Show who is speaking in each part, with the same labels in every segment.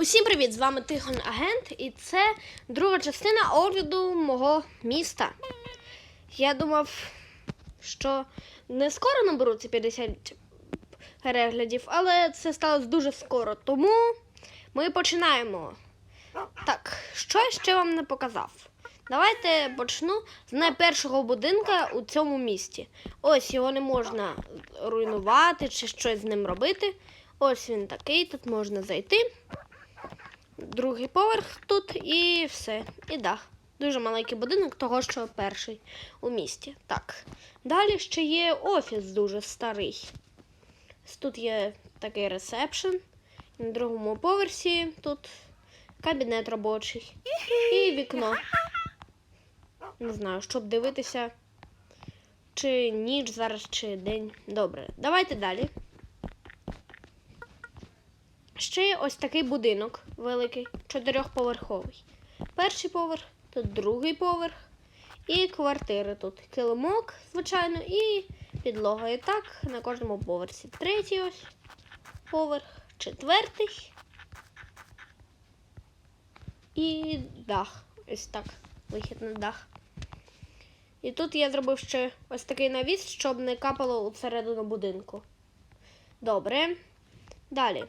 Speaker 1: Усім привіт! З вами Тихон Агент, і це друга частина огляду мого міста. Я думав, що не скоро наберуться 50 переглядів, але це сталося дуже скоро. Тому ми починаємо. Так, що я ще вам не показав? Давайте почну з найпершого будинка у цьому місті. Ось його не можна руйнувати чи щось з ним робити. Ось він такий, тут можна зайти. Другий поверх тут і все. І дах. Дуже маленький будинок, того що перший у місті. Так. Далі ще є офіс дуже старий. Тут є такий ресепшн. На другому поверсі тут кабінет робочий. І вікно. Не знаю, щоб дивитися, чи ніч зараз, чи день. Добре, давайте далі. Ще є ось такий будинок великий, чотирьохповерховий. Перший поверх, тут другий поверх і квартири тут. Килимок, звичайно, і підлога. І так на кожному поверсі. Третій ось поверх, четвертий і дах. Ось так. Вихід на дах. І тут я зробив ще ось такий навіс, щоб не капало у середину будинку. Добре. Далі.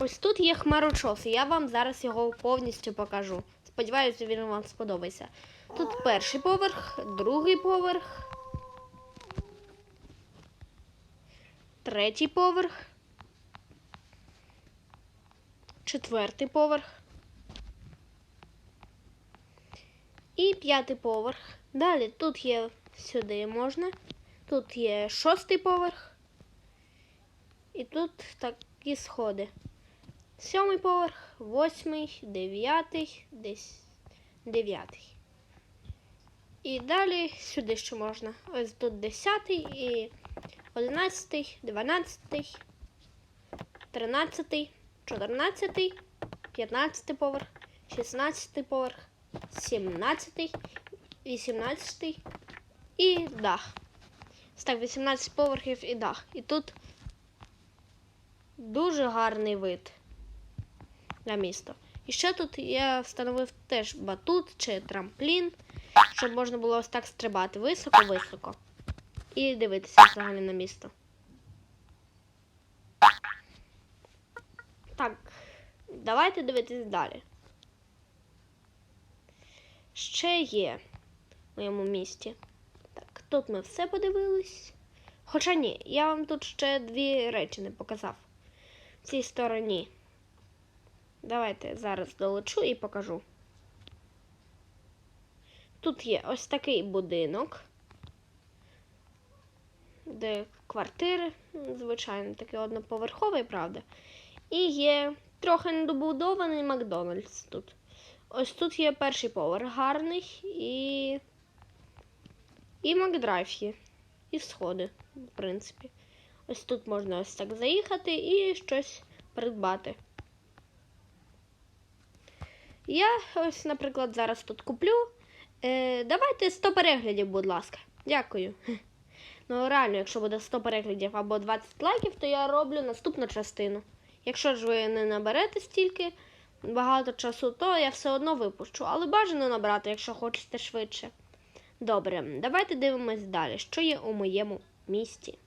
Speaker 1: Ось тут є хмарочос, і я вам зараз його повністю покажу. Сподіваюся, він вам сподобається. Тут перший поверх, другий поверх, третій поверх, четвертий поверх і п'ятий поверх. Далі тут є сюди можна. Тут є шостий поверх. І тут такі сходи. Сьомий поверх, восьмий, дев'ятий, десь дев'ятий. І далі сюди ще можна. Ось тут десятий і одинадцятий, дванадцятий, тринадцятий, чотирнадцятий, п'ятнадцятий поверх, шістнадцятий поверх, сімнадцятий, вісімнадцятий і дах. Так, 18 поверхів і дах. І тут дуже гарний вид на місто. І ще тут я встановив теж батут чи трамплін, щоб можна було ось так стрибати високо-високо і дивитися взагалі на місто. Так, давайте дивитись далі. Ще є в моєму місті. Так, тут ми все подивились. Хоча ні, я вам тут ще дві речі не показав. В цій стороні. Давайте зараз долечу і покажу. Тут є ось такий будинок, де квартири, звичайно, такий одноповерховий, правда. І є трохи недобудований Макдональдс тут. Ось тут є перший поверх гарний і. І Макдрайв є. І сходи, в принципі. Ось тут можна ось так заїхати і щось придбати. Я ось, наприклад, зараз тут куплю. Е, давайте 100 переглядів, будь ласка. Дякую. Ну, реально, якщо буде 100 переглядів або 20 лайків, то я роблю наступну частину. Якщо ж ви не наберете стільки багато часу, то я все одно випущу. Але бажано набрати, якщо хочете швидше. Добре, давайте дивимось далі, що є у моєму місті.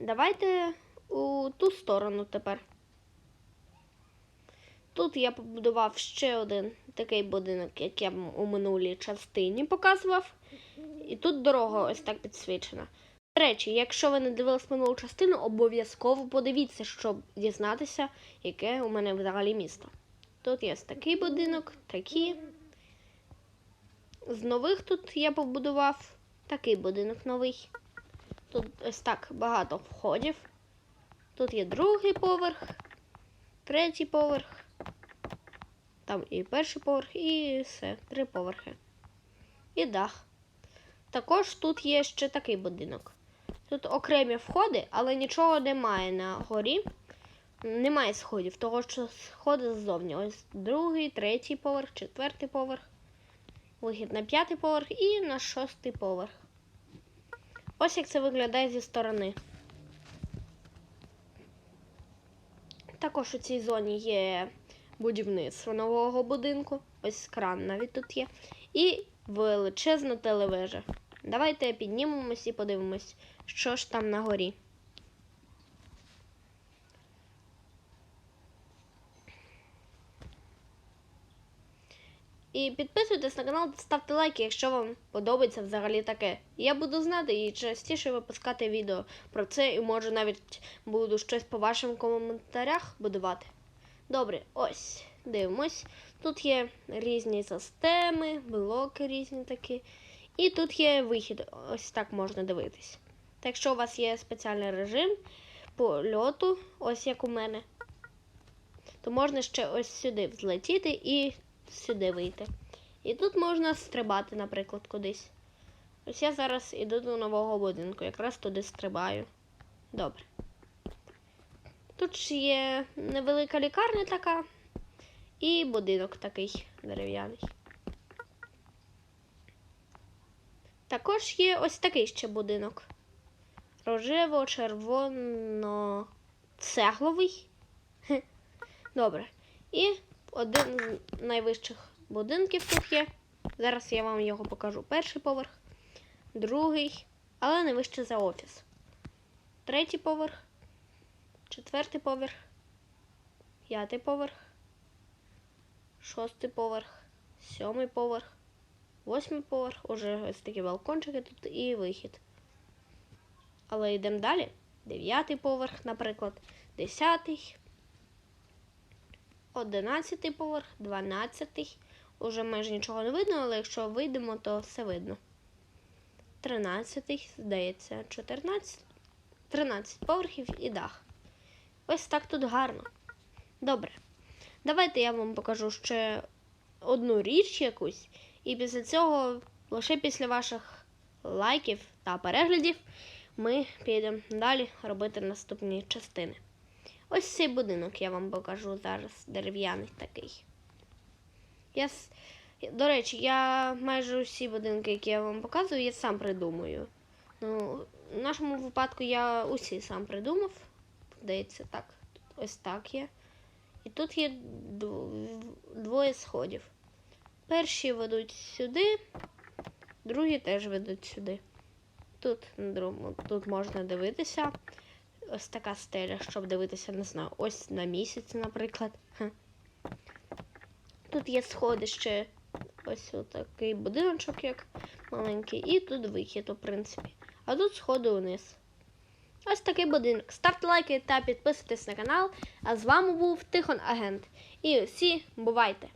Speaker 1: Давайте у ту сторону тепер. Тут я побудував ще один такий будинок, як я у минулій частині показував. І тут дорога ось так підсвічена. До речі, якщо ви не дивились минулу частину, обов'язково подивіться, щоб дізнатися, яке у мене взагалі місто. Тут є ось такий будинок, такі. З нових тут я побудував такий будинок новий. Тут ось так багато входів. Тут є другий поверх, третій поверх. Там і перший поверх, і все, три поверхи. І дах. Також тут є ще такий будинок. Тут окремі входи, але нічого немає на горі. Немає сходів, того що сходи ззовні. Ось другий, третій поверх, четвертий поверх, вихід на п'ятий поверх і на шостий поверх. Ось як це виглядає зі сторони. також у цій зоні є будівництво нового будинку. Ось кран навіть тут є. І величезна телевежа. Давайте піднімемось і подивимось, що ж там на горі. І підписуйтесь на канал, ставте лайки, якщо вам подобається взагалі таке. Я буду знати і частіше випускати відео про це, і може навіть буду щось по вашим коментарях будувати. Добре, ось, дивимось. Тут є різні системи, блоки різні такі. І тут є вихід, ось так можна дивитись. Так якщо у вас є спеціальний режим польоту, ось як у мене, то можна ще ось сюди взлетіти і сюди вийти. І тут можна стрибати, наприклад, кудись. Ось я зараз іду до нового будинку, якраз туди стрибаю. Добре. Тут ж є невелика лікарня така і будинок такий дерев'яний. Також є ось такий ще будинок. Рожево-червоно-цегловий. Хе. Добре. І один з найвищих будинків тут є. Зараз я вам його покажу. Перший поверх, другий, але не вище за офіс. Третій поверх, четвертий поверх, п'ятий поверх, шостий поверх, сьомий поверх, восьмий поверх, уже ось такі балкончики тут і вихід. Але йдемо далі. Дев'ятий поверх, наприклад, десятий. Одинадцятий поверх, дванадцятий. Уже майже нічого не видно, але якщо вийдемо, то все видно. Тринадцятий, здається, 14. 13 поверхів і дах. Ось так тут гарно. Добре. Давайте я вам покажу ще одну річ якусь. І після цього, лише після ваших лайків та переглядів, ми підемо далі робити наступні частини. Ось цей будинок я вам покажу зараз, дерев'яний такий. Я, до речі, я майже усі будинки, які я вам показую, я сам придумую. Ну, в нашому випадку я усі сам придумав. Здається, так. Ось так є. І тут є двоє сходів. Перші ведуть сюди, другі теж ведуть сюди. Тут, тут можна дивитися. Ось така стеля, щоб дивитися, не знаю, ось на місяць, наприклад. Тут є сходи ще ось такий будиночок, як маленький, і тут вихід, у принципі. А тут сходи вниз. Ось такий будинок. Ставте лайки та підписуйтесь на канал. А з вами був Тихон Агент. І усі бувайте!